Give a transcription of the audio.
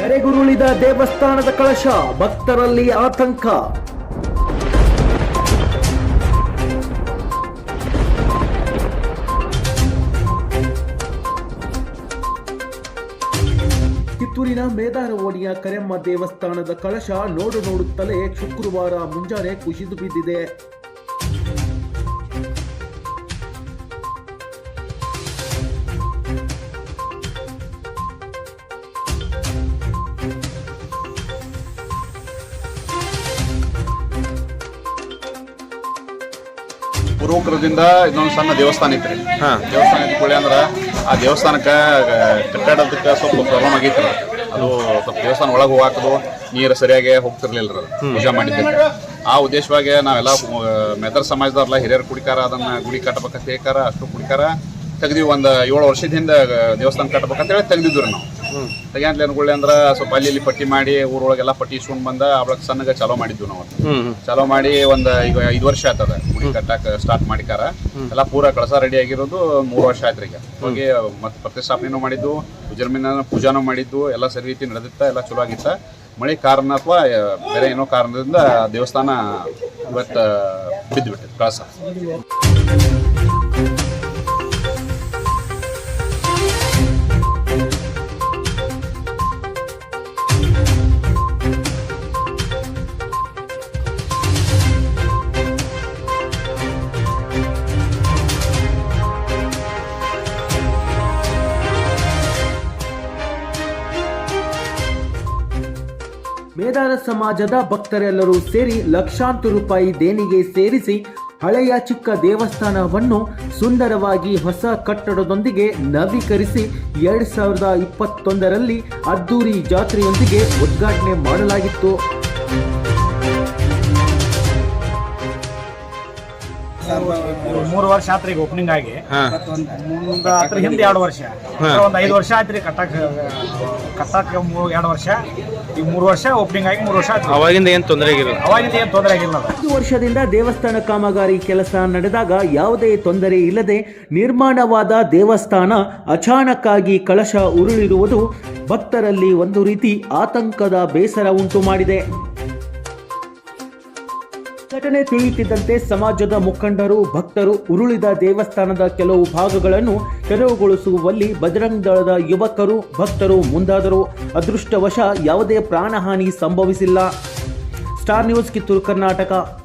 ಕೆರೆಗುರುಳಿದ ದೇವಸ್ಥಾನದ ಕಳಶ, ಭಕ್ತರಲ್ಲಿ ಆತಂಕ. ಕಿತ್ತೂರಿನ ಮೇದಾರ ಓಣಿಯ ಕರೆಮ್ಮ ದೇವಸ್ಥಾನದ ಕಳಶ ನೋಡು ನೋಡುತ್ತಲೇ ಶುಕ್ರವಾರ ಮುಂಜಾನೆ ಕುಸಿದು ಬಿದ್ದಿದೆ. ಪೂರ್ವಕರದಿಂದ ಇದೊಂದು ಸಣ್ಣ ದೇವಸ್ಥಾನ ಇತ್ತು ದೇವಸ್ಥಾನ ಕುಳಿ ಅಂದ್ರೆ ಆ ದೇವಸ್ಥಾನಕ್ಕೆ ಕಟ್ಟಾಡೋದಕ್ಕೆ ಸ್ವಲ್ಪ ಪ್ರಾಬ್ಲಮ್ ಆಗೈತಿ ಅದು ಸ್ವಲ್ಪ ದೇವಸ್ಥಾನ ಒಳಗೆ ಹೋಗಾಕದು ನೀರು ಸರಿಯಾಗಿ ಹೋಗ್ತಿರ್ಲಿಲ್ಲ ರೀ ಪೂಜೆ ಮಾಡಿದ್ದಕ್ಕೆ. ಆ ಉದ್ದೇಶವಾಗಿ ನಾವೆಲ್ಲ ಮೆದರ್ ಸಮಾಜದವ್ರಲ್ಲ ಹಿರಿಯರು ಕುಡಿಕಾರ ಅದನ್ನ ಗುಡಿ ಕಟ್ಟಬೇಕಂತ ಹೇಳ್ಕಾರ ಅಷ್ಟು ಕುಡಿಕಾರ ತೆಗ್ದಿವಿ. ಒಂದು ಏಳು ವರ್ಷದಿಂದ ದೇವಸ್ಥಾನ ಕಟ್ಬೇಕಂತ ಹೇಳಿ ತೆಗ್ದಿದ್ವಿ ರೀ ನಾವು. ತೆಗಿಯಂತ ಅನ್ಕೊಳ್ಳಿ ಅಂದ್ರ ಸ್ವಲ್ಪ ಅಲ್ಲಿ ಇಲ್ಲಿ ಪಟ್ಟಿ ಮಾಡಿ ಊರೊಳಗೆಲ್ಲ ಪಟ್ಟಿ ಇಸ್ಕೊಂಡ್ ಬಂದ ಅವಳಗ್ ಸಣ್ಣಗೆ ಚಾಲೋ ಮಾಡಿದ್ವಿ ನಾವು. ಚಾಲೋ ಮಾಡಿ ಒಂದ್ ಈಗ ಐದು ವರ್ಷ ಆತದ ಗುಡಿ ಕಟ್ಟಾಕ ಸ್ಟಾರ್ಟ್ ಮಾಡಿಕಾರ ಎಲ್ಲ ಪೂರ ಕಳಸ ರೆಡಿ ಆಗಿರೋದು ಮೂರು ವರ್ಷ ಆಯ್ತು ಈಗ. ಹೋಗಿ ಮತ್ತೆ ಪ್ರತಿಷ್ಠಾಪನೆನೂ ಮಾಡಿದ್ದು ವಿಜೃಂಭಣೆ ಪೂಜಾನೂ ಮಾಡಿದ್ದು ಎಲ್ಲ ಸರಿ ರೀತಿ ನಡೆದಿತ್ತ ಎಲ್ಲ ಚಲೋ ಆಗಿತ್ತ. ಮಳೆ ಕಾರಣ ಅಥವಾ ಬೇರೆ ಏನೋ ಕಾರಣದಿಂದ ದೇವಸ್ಥಾನ ಇವತ್ತು ಬಿದ್ದುಬಿಟ್ಟಿತ್ತು ಕಳಸ. ಮೇದಾನ ಸಮಾಜದ ಭಕ್ತರೆಲ್ಲರೂ ಸೇರಿ ಲಕ್ಷಾಂತರ ರೂಪಾಯಿ ದೇಣಿಗೆ ಸೇರಿಸಿ ಹಳೆಯ ಚಿಕ್ಕ ದೇವಸ್ಥಾನವನ್ನು ಸುಂದರವಾಗಿ ಹೊಸ ಕಟ್ಟಡದೊಂದಿಗೆ ನವೀಕರಿಸಿ ಎರಡು ಸಾವಿರದ ಇಪ್ಪತ್ತೊಂದರಲ್ಲಿ ಅದ್ದೂರಿ ಜಾತ್ರೆಯೊಂದಿಗೆ ಉದ್ಘಾಟನೆ ಮಾಡಲಾಗಿತ್ತು. ಮೂರು ವರ್ಷ ಆತ್ರಿ ಈಗ ಓಪನಿಂಗ್ ಆಗಿ. ಮುಂದ ಹಿಂದೆ ಎರಡು ವರ್ಷ. ಒಂದ್ ಐದು ವರ್ಷ ಆಯ್ತ್ರಿ ಕಟ್ಟಾಕ ಕಟ್ಟಾಕ ಮೂ- ಎರಡು ವರ್ಷ. ಈಗ ಮೂರು ವರ್ಷ ಓಪನಿಂಗ್ ಆಗಿ ಮೂರು ವರ್ಷ ಆಯ್ತು ಅವಾಗಿಂದ ಏನು ತೊಂದರೆ ಆಗಿಲ್ಲ? ಅವಾಗಿಂದ ಏನ್ ತೊಂದರೆ ಆಗಿಲ್ಲ. ಐದು ವರ್ಷದಿಂದ ದೇವಸ್ಥಾನ ಕಾಮಗಾರಿ ಕೆಲಸ ನಡೆದಾಗ ಯಾವುದೇ ತೊಂದರೆ ಇಲ್ಲದೆ ನಿರ್ಮಾಣವಾದ ದೇವಸ್ಥಾನ ಅಚಾನಕ್ಕಾಗಿ ಕಳಶ ಉರುಳಿರುವುದು ಭಕ್ತರಲ್ಲಿ ಒಂದು ರೀತಿ ಆತಂಕದ ಬೇಸರ ಉಂಟು ಮಾಡಿದೆ. ಘಟನೆ ತಿಳಿಯುತ್ತಿದ್ದಂತೆ ಸಮಾಜದ ಮುಖಂಡರು, ಭಕ್ತರು ಉರುಳಿದ ದೇವಸ್ಥಾನದ ಕೆಲವು ಭಾಗಗಳನ್ನು ತೆರವುಗೊಳಿಸುವಲ್ಲಿ ಬಜರಂಗ್ ದಳದ ಯುವಕರು, ಭಕ್ತರು ಮುಂದಾದರು. ಅದೃಷ್ಟವಶ ಯಾವುದೇ ಪ್ರಾಣಹಾನಿ ಸಂಭವಿಸಿಲ್ಲ. Star News Kittur Karnataka.